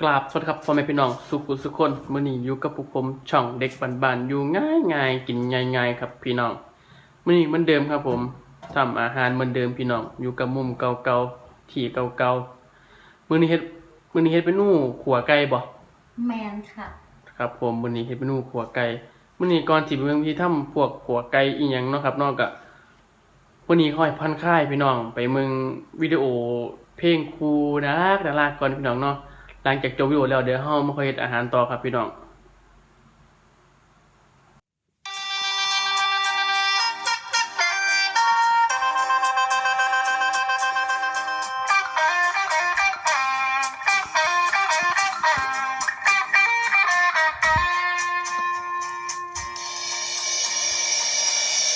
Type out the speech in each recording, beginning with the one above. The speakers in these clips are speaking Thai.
กราบสวัสดีครับพ่อแม่พี่น้องสุขุสุขคนมื้อนี้อยู่กับพวกผมช่องเด็กบ้านๆอยู่ง่ายง่ายๆกินง่ายง่ายๆครับพี่น้องมื้อนี้เหมือนเดิมครับผมทำอาหารเหมือนเดิมพี่น้องอยู่กับมุมเก่าๆที่เก่าๆมื้อนี้เฮ็ดมื้อนี้เฮ็ดเป็นนู่ขัวไก่บ่แมนค่ะ ครับผมมื้อนี้เฮ็ดเป็นนู่ขัวไก่มื้อนี้ก่อนสิไปเบิ่งวิธีทำพวกขัวไก่อีหยังเนาะครับเนอกก็มื้อนี้ค่อยผ่อนคลายพี่น้องไปเบิ่งวิดีโอเพลงครูนักดาราก่อนพี่น้องเนาะ หลังจากจบวิดีโอแล้วเดี๋ยวเฮามาค่อยเฮ็ดอาหารต่อครับพี่น้อง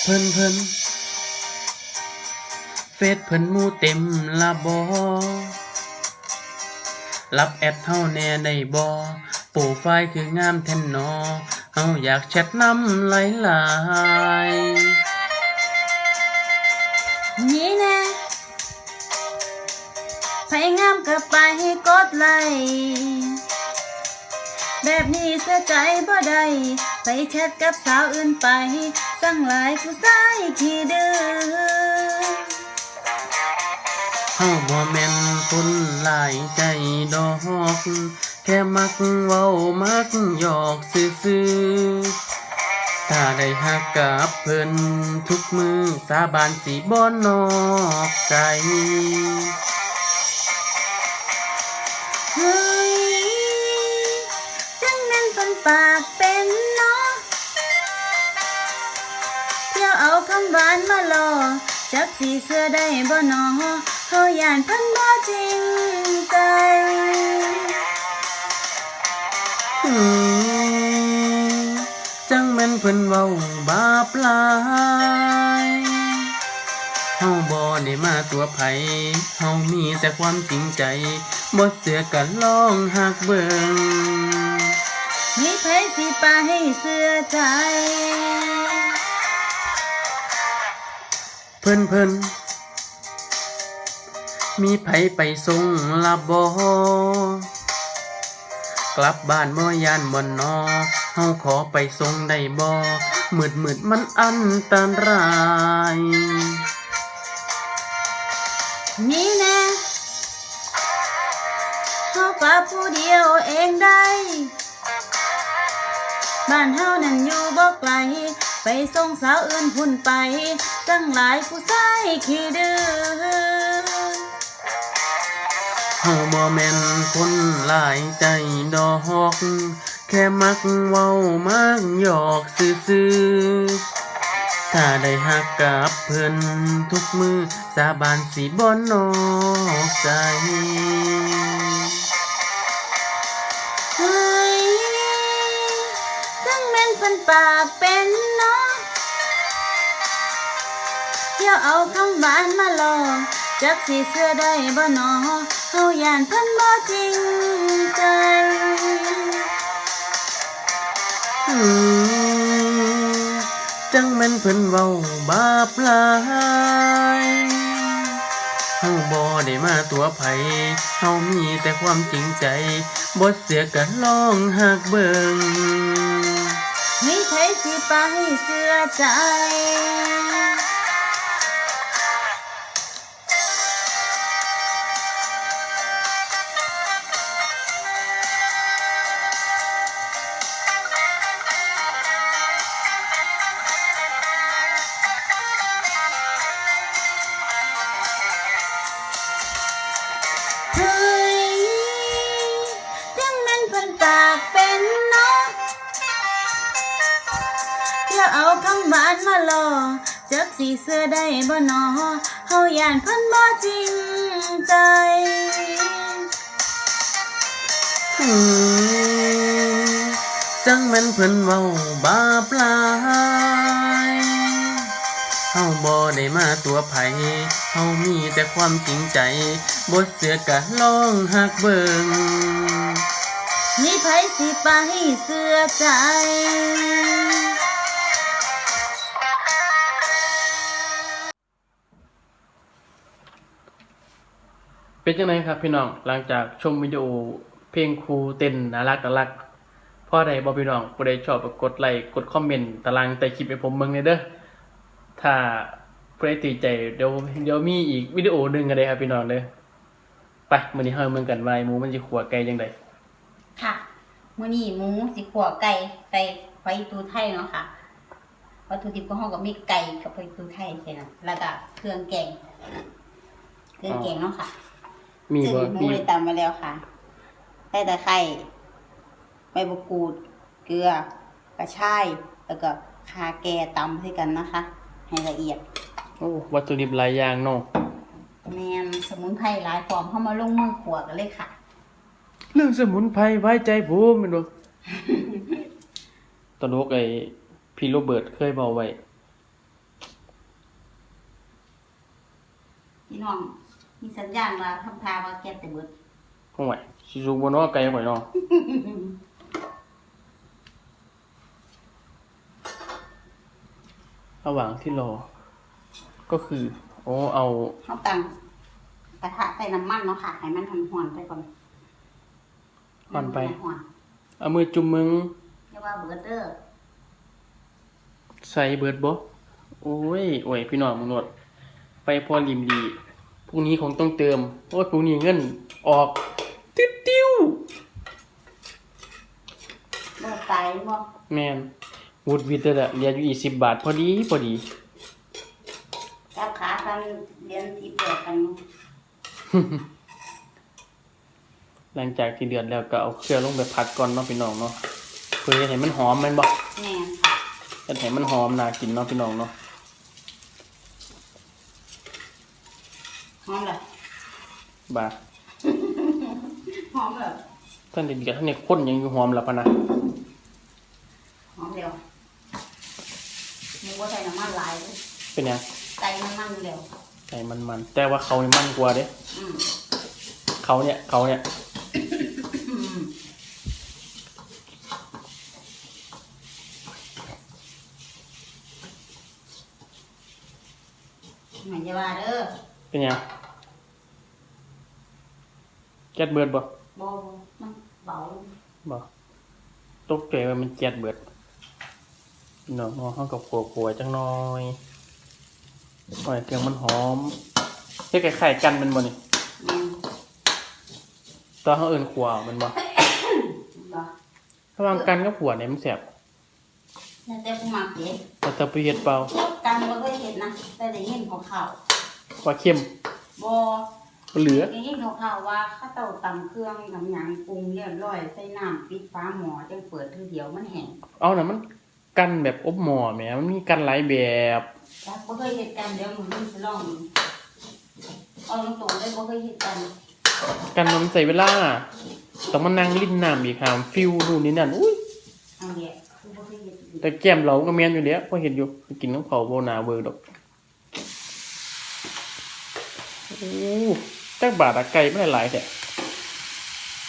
เพิ่นเพิ่นเฟซเพิ่นมูเต็มละบ่ รับแอดเฮาแน่ได้บ่โปรไฟล์คืองามแท้นนอเฮาอยากแชทนำหลายๆนี่แน่ไผงามก็ไปกดไลค์แบบนี้เสียใจบ่ได้ไปแชทกับสาวอื่นไป สั่งหลายผู้ชายขี้ดื้อ เฮาบ่แม่นคนหลายใจดอก แค่มักเว้ามักหยอกซื่อๆถ้าได้ฮักกับเพิ่นทุกมือสาบานสิบ่นอกใจเฮ้ยจังนั้นเป็นปากเป็นเนาะเที่ยวเอาคำหวานมาหลอจักสีเสื้อได้บ่นอ เฮาย่านเพันบ่จริงใจอืมจังม่นเพิ่นเว้าบาปหลายเฮาบ่ได้มาตัวไผเฮามีแต่ความจริงใจบ่เสือกันลองหักเบิงมีไผสิไปให้เสือใจ เพิ่นเพิ่น มีไผไปส่งละบ่กลับบ้านบ่ยานบ่นอเฮาขอไปส่งได้บ่มืดมืดมันอันตรายนี่น่เฮาปาผู้เดียวเองได้ บ้านเฮานั่นอยู่บ่ไกลไปส่งสาวอื่นพุ่นไปตั้งหลายผู้ชายขี้ดื้อ เฮาบ่แม่นคนหลายใจดอก แค่มักเว้ามักหยอกซื่อๆถ้าได้ฮักกับเพิ่นทุกมือสาบานสิบ่นอกใจเฮ้ยจังแม่นเพิ่นปากเป็นเนาะเที่ยวเอาคำหวานมาหลอก จักสิเสื้อได้บ่นอเฮาย่านพิ่นบ่จริงใจอืมจังแม่นเพิ่นเว้าบาปหลายเฮาบ่ได้มาตัวไผเฮามีแต่ความจริงใจบ่เสียกันลองหักเบิ่งมีไผสิไปเสื้อใจ เอาคำหวานมาหลอกจักสีเสื้อได้บ่นอเฮาย่านเพิ่นบ่จริงใจจังแม่นเพิ่นเว้าบาปลายเฮาบ่ได้มาตัวไผเฮามีแต่ความจริงใจบ่เสือกันลองหักเบิงมีไผสิไปเสือใจ เป็นจังไดครับพี่น้องหลังจากชมวิดีโอเพลงครูเต้นน่ารักน่ารักพ่อใดบ่พี่น้องผู้ใดชอบกดไลค์กดคอมเมนต์ตารางใต้คลิปให้ผมเบิ่งเลยเด้อถ้าผู้ใดติดใจเดี๋ยวเดี๋ยวมีอีกวิดีโอหนึ่งก็ได้ครับพี่น้องเด้อไปมือนี้เฮาเบิ่งกันไอ้หมูมันสิขัวไก่จังไดค่ะมื้อนี้หมูสิขัวไก่ใส่ไฟตูไทยเนาะค่ะวัตถุดิบของเฮาก็มีไก่กับไฟตูไทยแค่นั้นแล้วก็เครื่องแกงเครื่องแกงเนาะค่ะ มีซึ่งบ่หมูมีได้ตำมาแล้วค่ะใส่ตะไคร้ใบมะกรูด เกลือกระชายแล้วก็คาแกตำให้กันนะคะ ให้ละเอียดโอ้วัตถุดิบหลายอย่างเนาะแมนสมุนไพรหลายฟอร์มเข้ามาลงมือขัวกันเลยค่ะ เรื่องสมุนไพรไว้ใจผมแม่นบ่ตลกไอ้พี่โรเบิร์ตเคยบอกไว้พี่น้อง มีสัญญาณว่าทำทาว่าแก๊สแต่เบิดห่วยสิสูบ่เนาะไก่ข่อยเนาะระหว่างที่รอ ก็คือโอ้เอา เขาตั้งกระทะใส่น้ำมันเนาะค่ะ ให้มันหอนๆไปก่อนหอนไป หอนเอามือจุ่มมึงเรียกว่าเบอร์เดอร์ใส่เบิดบ่โอ้ยโอ้ยพี่น้องมึงนวดไปพอริมดี พรุ่งนี้คงต้องเติม โอ้ยพรุ่งนี้เงินออก ติ๊วติ้วเบอร์ไตบ่แม่นวูดวิดเด้อละเหลืออยู่อีสิบบาท พอดีพอดีจับขากันเรียนสีแปดกันเนาะหลังจากที่เดือดแล้วก็เอาเครื่องลงไปผัดก่อนเนาะพี่น้องเนาะเพื่อให้มันหอมแม่นบ่แม่นค่ะจะให้มันหอมน่ากินเนาะพี่น้องเนาะ หอมเลยบ่าหอมแบบท่านเด็กๆท่านเนี่ยข้นยังอยู่หอมแล้วปะนะหอมเร็วหมูว่าใส่น้ำมันหลายเลยเป็นยังไก่มันมันเร็วไก่มันๆแต่ว่าเขานี่มันกว่าเด้อืมเขาเนี่ยเขาเนี่ยอืมไหนจะว่าเด้อเป็นยัง แก๊สเบิดบ่บ่มันเบาบ่ตกใจว่ามันแก๊สเบิดพี่น้องเนาะเขากับขัวๆจังน้อยปล่อยเครื่องมันหอมเฮ็ดไข่ๆกันแมันบ่นี่แม่นตอนเขาเอิ้นขัวแมันบ่บ่ระหว่างกันกับขัวเนี่ยมันแซ่บนั่นแต่ผู้มักเด็แต่ถ้าไปเฮ็ดเปล่ากันบ่เคยเห็นนะแต่ได้ยินของเขาว่าเข้มบ่ เหลือได้ยินของเขาว่าเขาเต้าตำเครื่องทำหยังปรุงเรียบร้อยใส่น้ำปิดฝาหม้อจังเปิดทีเดียวมันแห้งเอาน่ะมันกันแบบอบหม้อแหมมันมีกันหลายแบบจักบ่เคยเฮ็ดกันเดี๋ยวมื้อนี้สิลองเอาตรงๆเลยบ่เคยเฮ็ดกันกันมันใส่เวลาต้องมานั่งลิ้นน้ำอีกหามฟิวนู่นนี่นั่นอุ้ยเอาเดียวคือบ่เคยเฮ็ดอีกแต่แก้มเราก็แม่นอยู่แล้วพอเห็นอยู่กินน้ำเผาโบนาเวอร์ดอกโอ้ จักบาทอะไก่ไม่หลายแต่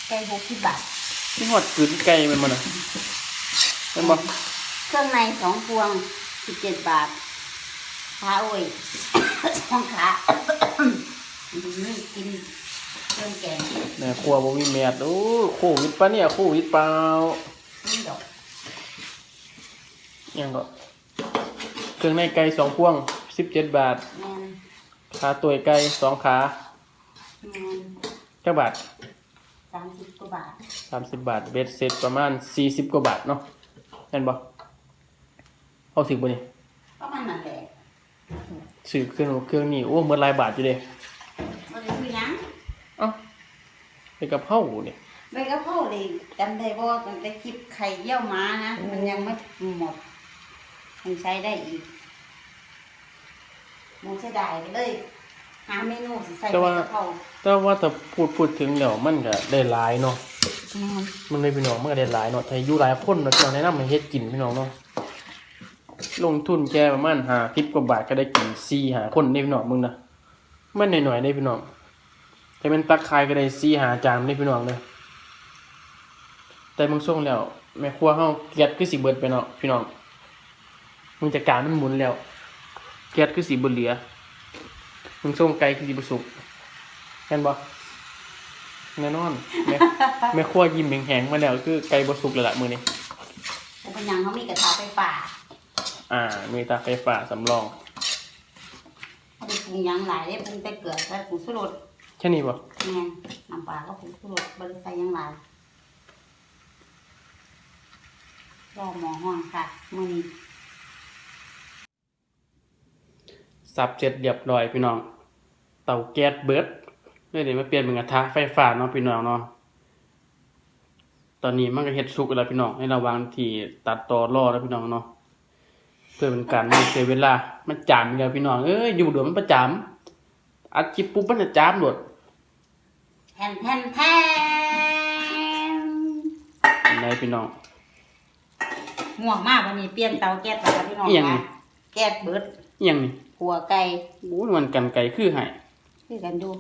ไก่60บาทที่หอดกลืนไก่มันมันอะแมันบอกเครื่องในสองพวง17บาทขาโอ้ยห้องขาอืมกินเครื่องแกงแม่ครัวบ่มีแมดโอ้โควิดปะเนี่ยโควิดเปล่านี่ดอกยังก็เครื่องในไก่สองพวงสิบเจ็ดบาทแม่นขาตัวไก่สองขาแม่นเจ้าบาท30กว่าบาทสามสิบบาท เบ็ดเสร็จประมาณสี่สิบกว่าบาทเนาะเห็นบ่เอาสิบบ่นี่ก็มันนั่นแหละซื้อเครื่องนู้นเครื่องนี้โอ้เมื่อหลายบาทอยู่เด้บ่ได้คือหยังเอ้าไปกับเผาเนี่ยใบกะเพราเลยจำได้บ่ตั้งแต่คลิปไข่เยี่ยวม้านะมันยังไม่หมดยังใช้ได้อีกหมูเสียดายก็เลย หาเมนูสิใส่ใบกะเพราแต่ว่าถ้าพูดพูดถึงแล้วมันก็ได้หลายเนาะแม่นมันเลยพี่น้องมันก็ได้หลายเนาะถ้าอยู่หลายคนเนาะพี่น้องแนะนำให้เฮ็ดกินพี่น้องเนาะ ลงทุนแค่ประมาณห้าสิบกว่าบาทก็ได้กินสี่หาคนได้พี่น้องมึงนะมันหน่อยๆได้พี่น้องแต่มันตักขายก็ได้สี่หาจานได้พี่น้องเลยแต่มึงส่งแล้วแม่ครัวเฮาเกลียดคือสิเบิดไปเนาะพี่น้องมึงจัดการมันหมุนแล้วเกลียดคือสิบ่เหลือ มึงส่งไกลคือสิบ่สุกแม่นบ่แน่นอนแม่แม่ครัวยิ้มแข็งๆมาแล้วคือไก่บ่สุกแล้วล่ะมื้อนี้แต่เป็นหยังเขามีกระทะไฟฟ้าอ่า มีตาไฟฟ้าสำรองเขาไปปรุงหยังหลายได้ปรุงแต่เกลือแต่ผงชูรสแค่นี้บ่แม่นน้ำปลาก็ผงชูรสบริใส่หยังหลายรอหมอห้องค่ะมือนี้ สับเสร็จเรียบร้อยพี่น้อง เตาแก๊สเบิดเลยเดี๋ยวมาเปลี่ยนเป็นกระทะไฟฟ้าเนาะพี่น้องเนาะตอนนี้มันก็เฮ็ดสุกแล้วพี่น้องให้ระวังที่ตัดต่อรอแล้วพี่น้องเนาะเพื่อเป็นการไม่เสียเวลา มันจามอยู่แล้วพี่น้องเอ้ยอยู่โดดมันประจามอัดคลิปปุ๊บมันจะจามโดดแทนแทนแทนเป็นไงพี่น้องง่วงมากวันนี้เปลี่ยนเตาแก๊สแล้วค่ะพี่น้องอิหยังนี่ค่ะแก๊สเบิดอิหยังนี่ หัวไก่โอ้ยมันกันไก่คือให้คือกันดู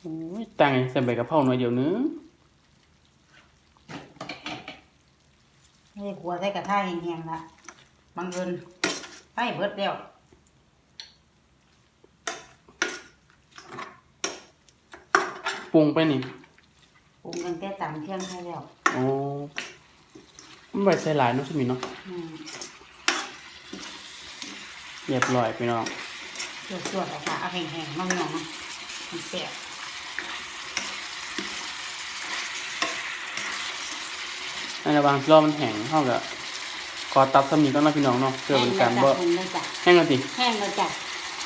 โอ้ยตังใส่ใบกะเพราหน่อยเดียวนึงไม่ได้หัวใส่กระทะแห้งๆละบังเอิญไฟเบิดแล้วปรุงไปนี่ปรุงกันแต่ตำเครื่องให้แล้วอ๋อมันใบใส่หลายเนาะใช่ไหมเนาะอืม เรียบร้อยพี่น้องสวดๆเลยค่ะเอาแห้งๆน้องๆนะมันเสียบในระหว่างรอมันแห้งเท่ากับขอตับสมีก็นาะพี่น้องเนาะเพื่อเป็นการบ่แห้งแล้วจ้ะแห้งแล้วติแห้งแล้วจ้ะ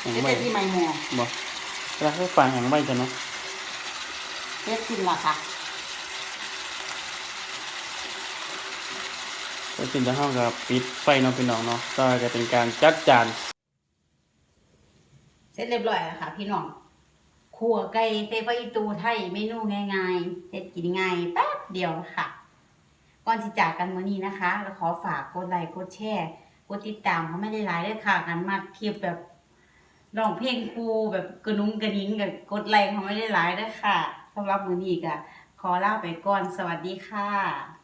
แห้งเดี๋ยวไว้จะที่ไม่หมอบ่แล้วให้ฟังแห้งไว้จ้ะเนาะเฮ็ดกินละค่ะแล้วสิ่งที่เฮากับปิดไฟเนาะพี่น้องเนาะก็จะเป็นการจัดจานเส ร็จเรียบร้อยแล้วค่ะ พี่น้องขัวไก่เตฟอีตูไทยเมนูง่ายๆเฮ็ดกินง่ายแป๊บเดียวค่ะ ก่อนที่จากกันมื้อนี้นะคะเราขอฝากกดไลค์กดแชร์กดติดตามเขาไม่ได้ไลค์ด้วยค่ะกันมาคลิปแบบร้องเพลงครูแบบกระนุ้งกระนิ้งกับกดไลค์เขาไม่ได้ไลค์ด้วยค่ะสำหรับมือนี้ก็ขอลาไปก่อนสวัสดีค่ะ